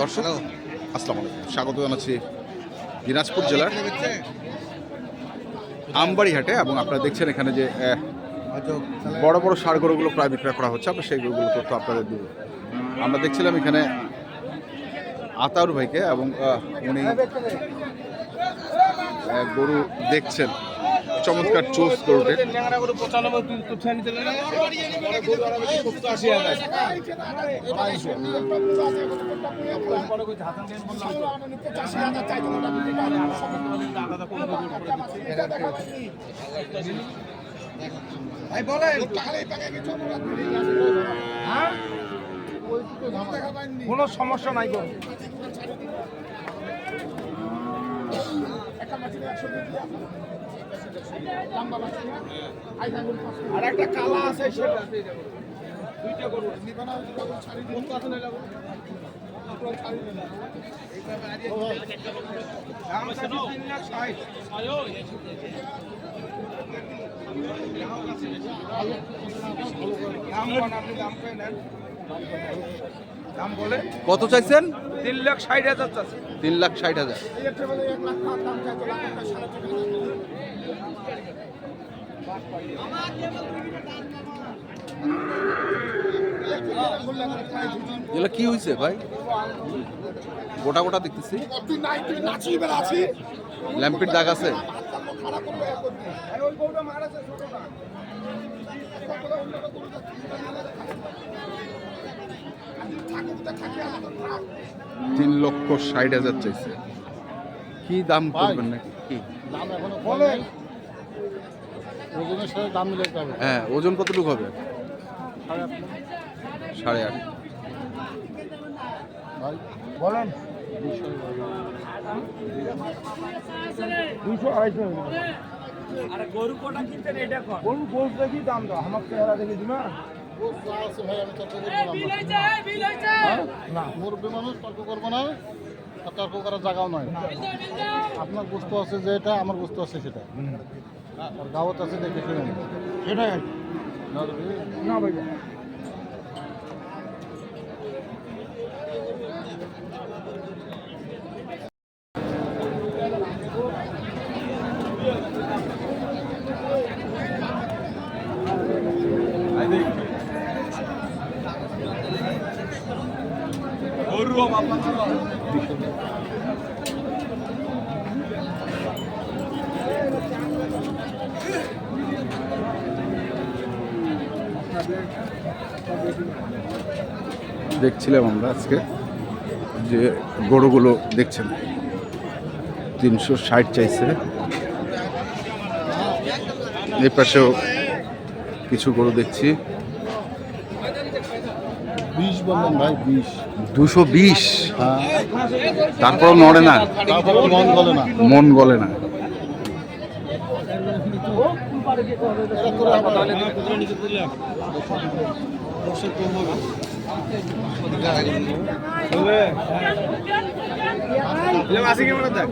দর্শক, আসসালামু আলাইকুম। স্বাগত জানাচ্ছি দিনাজপুর জেলার আমবাড়িহাটে এবং আপনারা দেখছেন এখানে যে বড় বড় সার গরুগুলো প্রায় বিক্রয় করা হচ্ছে। আমরা সেই গরুগুলো তথ্য আপনাদের দেব। আমরা দেখছিলাম এখানে আতাউর ভাইকে এবং উনি গরু দেখছেন। চমৎকার চোস গরুটির কোনো সমস্যা নাই গো। আর একটা কালা আছে সেটা দুইটা কত চাইছেন? তিন লাখ ষাট হাজার তিন লাখ ষাট হাজার। এগুলো কি হয়েছে ভাই? গোটা গোটা দেখতেছি। ল্যাম্পির দাগ আছে। তিন লক্ষ ষাট হাজার চাইছে। কি দাম করবেন নাকি? কি? দাম এখনও হ্যাঁ ওজন কতটুকু হবে? সাড়ে আট। ভাই বলেন। দুশো আড়াইশো। আরে গরু কোটা কিনতেন এটা গরু গোস দেখি দাম দাও আমার চেহারা দেখে দিমা ও যা আছে ভাই আমি তর্ক করব না? না। মুরব্বী মানুষ তর্ক করব না। আর তর্ক করার জায়গাও নয় আপনার বস্তু আছে যেটা আমার বস্তু আছে সেটা। আর গাঁৱত আছে দেখে শুনে নিন। সেটাই। না রে, না ভাই দেখছিলাম আমরা আজকে যে গরুগুলো দেখছেন। তিনশো ষাট চাইছে। এই পাশেও কিছু গরু দেখছি। ভাই দুশো বিশ? হ্যাঁ। তারপরও নড়ে না। মন বলে না। মন গলে না। করে কেমন দেখ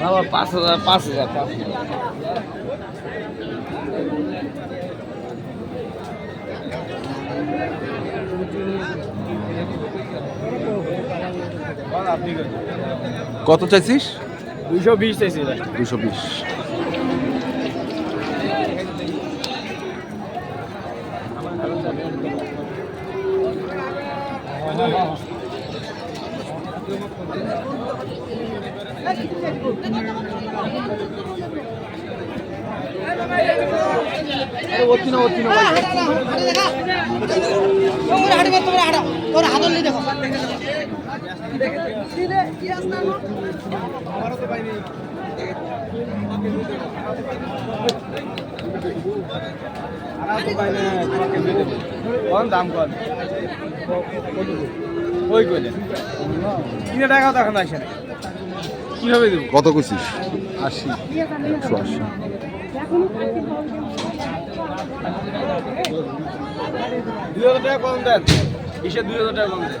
বাবা পাঁচ হাজার পাঁচ হাজার পাঁচ হাজার। কত? চাইছিস? দুইশো বিশ চাইছি দুশো বিশ। তোমরা হাঁটবে তোমরা হাঁটো। হাতল নিয়ে দেখো। কোন দাম কর ওই কইলে কিনে টাকা দেখেন আসে কীভাবে কত কইছিস আশি আশি। দুই হাজার টাকা কম দেন। বিশে দুই হাজার টাকা কম দেন?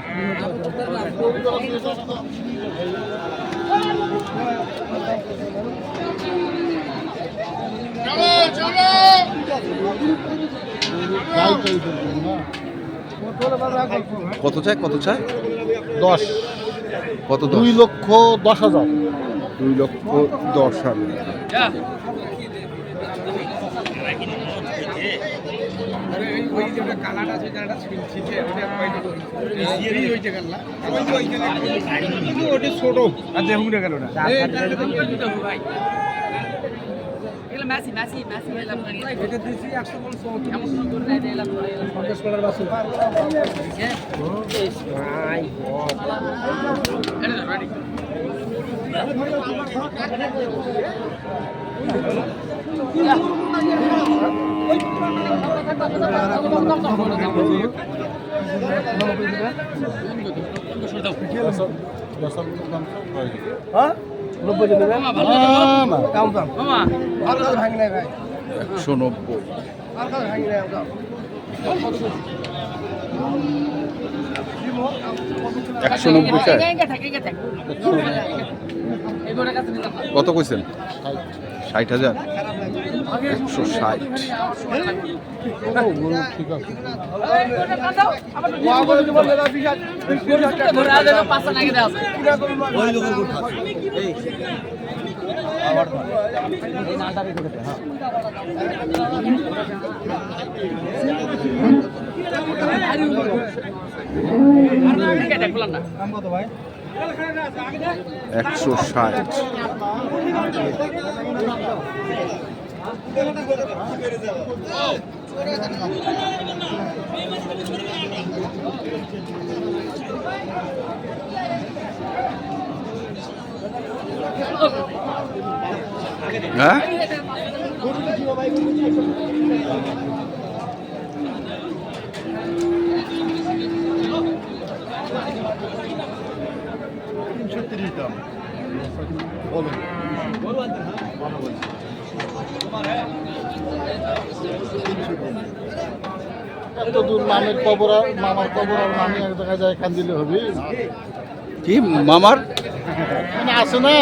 কত চাই কত চাই দশ। কত দুই লক্ষ দশ হাজার। দুই লক্ষ দশ হাজার। এগুলো মেসি মেসি মেসি এলাম এটা দিছি 150 এমন করে নাই এলাম পঞ্চাশ কলার বাসু রেডি দশ হাজার দাম গেছে। নব্বই জন দেবেন না, না দাম দাম মামা আর দাম একশো নব্বই চাই এঙ্গে থাকে এঙ্গে থাকে গোটা কাছে নিলাম কত কইছেন? ষাট হাজার। একশো ষাট। ঠিক আছে ধরে আজ পাঁচটা নাকি দেওয়া হ্যাঁ এত দূর মামের কবর মামার কবর আর মামি এক জায়গায় যায় কান দিলে হবে। কি মামার? মানে আছে না?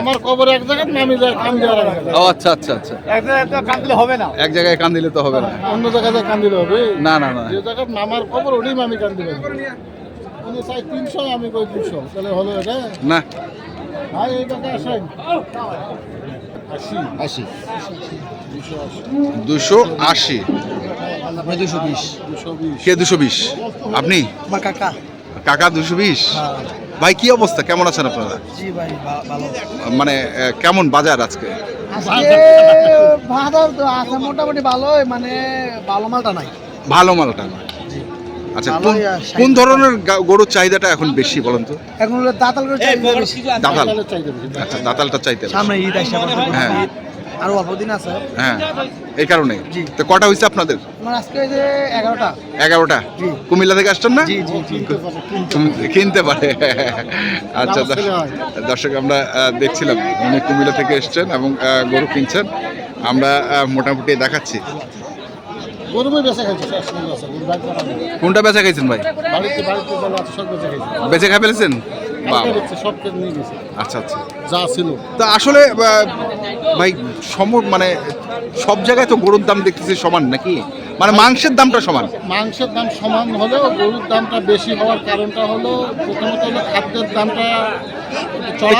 আমার কবর এক জায়গায় মামি যায় কান দেওয়ার ও আচ্ছা আচ্ছা আচ্ছা। কান দিলে হবে না? এক জায়গায় কান দিলে তো হবে না। অন্য জায়গায় যায় কান দিলে হবে? না না না। যে জায়গায় মামার কবর ওটাই মামি কান দিবে। উনি চাই তিনশো আমি কই দুশো। তাহলে হলো এটা? না। ভাই এই টাকা আসেন। আশি। আশি। দুশো আশি। দুশো বিশ। দুশো বিশ। কে দুশো বিশ? আপনি? কাকা। কাকা দুশো বিশ? ভাই কি অবস্থা? কেমন আছেন আপনারা? জি ভাই ভালো। মানে কেমন বাজার আজকে? আজকে বাজার তো আছে মোটামুটি ভালোই মানে ভালো মালটা নাই। ভালো মালটা আচ্ছা কোন কোন ধরনের গা- গরুর চাহিদাটা এখন বেশি বলেন তো? এখন হলো দাতাল করে চাহিদা বেশি। দাতাল। আচ্ছা দাতালটা চাইতে। সামনে ঈদ আসছে আবার হ্যাঁ। ঈদ। আরও অল্প দিন আছে। হ্যাঁ এই কারণে? জি। তো কটা হয়েছে আপনাদের? আমার আজকে এই যে এগারোটা। এগারোটা? জি। কুমিল্লা থেকে আসছেন না? জি জি জি কুম- কিনতে পারে। আচ্ছা আমার ছেলে হয়। দর্শক আমরা আহ, দেখছিলাম উনি কুমিল্লা থেকে এসছেন এবং আহ, গরু কিনছেন। আমরা আহ, মোটামুটি দেখাচ্ছি। গরমে বেঁচে খাইছে। কোনটা বেচা খাইছেন ভাই? বাড়িতে বাড়িতে যারা আছে সব বেঁচে খাইছে। বেচে খাই ফেলেছেন? বাবা সব নিয়ে গেছে। আচ্ছা আচ্ছা। যা ছিল। তা আসলে ভাই সম মানে সব জায়গায় তো গরুর দাম দেখতেছি সমান নাকি? মানে মাংসের দামটা সমান। মাংসের দাম সমান হলেও গরুর দামটা বেশি হওয়ার কারণটা হলো প্রথমত হলো খাদ্যের দামটা।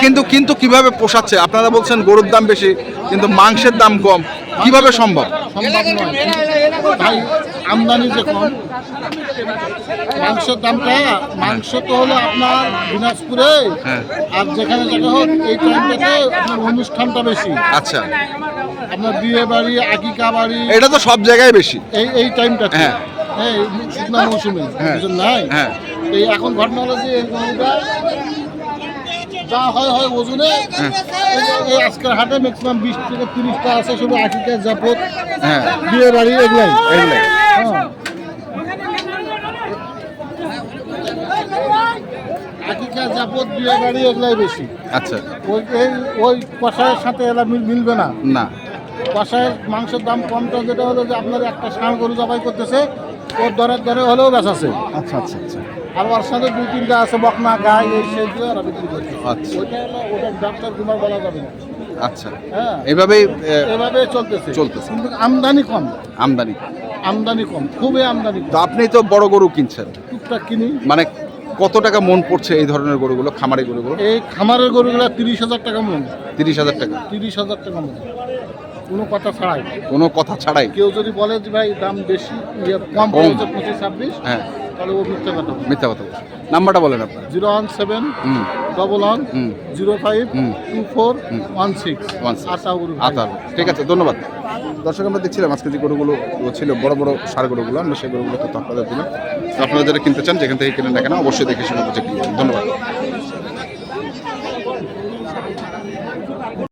কিন্তু কিন্তু কীভাবে পোষাচ্ছে? আপনারা বলছেন গরুর দাম বেশি কিন্তু মাংসের দাম কম। কীভাবে সম্ভব? সম্ভব নয় ভাই আমদানি যে কম মাংসের দামটা মাংস তো হলো আপনার দিনাজপুরে হ্যাঁ। আর যেখানে যেটা হোক এই টাইমটাতে আপনার অনুষ্ঠানটা বেশি আচ্ছা আপনার বিয়ে বাড়ি আকিকা বাড়ি এটা তো সব জায়গায় বেশি এই এই টাইমটা হ্যাঁ। এই শুকনা মৌসুমে হ্যাঁ। নাই হ্যাঁ। এই এখন ঘটনা হলো যে যা হয় হয় ওজনে। হ্যাঁ। এই আজকের হাটে ম্যাক্সিমাম বিশ থেকে তিরিশটা আছে শুধু আশিটা জাপত হ্যাঁ। বিয়ে বাড়ি এগুলাই। এগুলাই। হ্যাঁ। জাপত বিয়ে বাড়ি এগুলাই বেশি। আচ্ছা। ওই ওই সাথে এলা মিলবে না। না। কষায়ের মাংসের দাম কমটা যেটা হলো যে আপনার একটা ষাঁড় গরু জবাই করতেছে ওর দরের দরে হলেও বেচাছে। আচ্ছা আচ্ছা আচ্ছা। আর ওর সাথে দুই তিনটা আছে বকনা গাই এই সেই দিয়ে ওরা বিক্রি করছে। আচ্ছা। ওইটা হলো ওটা ডাক্তার কুমার বলা যাবে না। আচ্ছা। হ্যাঁ। এইভাবেই আহ, এভাবে চলতেছে। চলতেছে। কিন্তু আমদানি কম। আমদানি। আমদানি কম। খুবই আমদানি তো আপনি তো বড় গরু কিনছেন। টুকটাক কিনি। মানে কত টাকা মন পড়ছে এই ধরনের গরুগুলো খামারি গরুগুলো? এই খামারের গরুগুলা তিরিশ হাজার টাকা মন। তিরিশ হাজার টাকা। তিরিশ হাজার টাকা মন। কোনো কথা ছাড়াই। কোনো কথা ছাড়াই। কেউ যদি বলে যে ভাই দাম বেশি ইয়ে কম কম। পঁচিশ ছাব্বিশ হ্যাঁ। তাহলে ও মিথ্যা কথা মিথ্যা কথা বলছে। নাম্বারটা বলেন আপনার। Zero one seven double one zero five two four one six. One. আতার ঠিক আছে ধন্যবাদ। দর্শক আমরা দেখছিলাম আজকে যে গরুগুলো ছিল বড় বড় সার গরুগুলো আমরা সেই গরুগুলো তো আপনাদের দিলাম। আপনারা যারা কিনতে চান যেখান থেকে কিনে না কেন অবশ্যই দেখে শুনে বুঝে কিনবেন। ধন্যবাদ।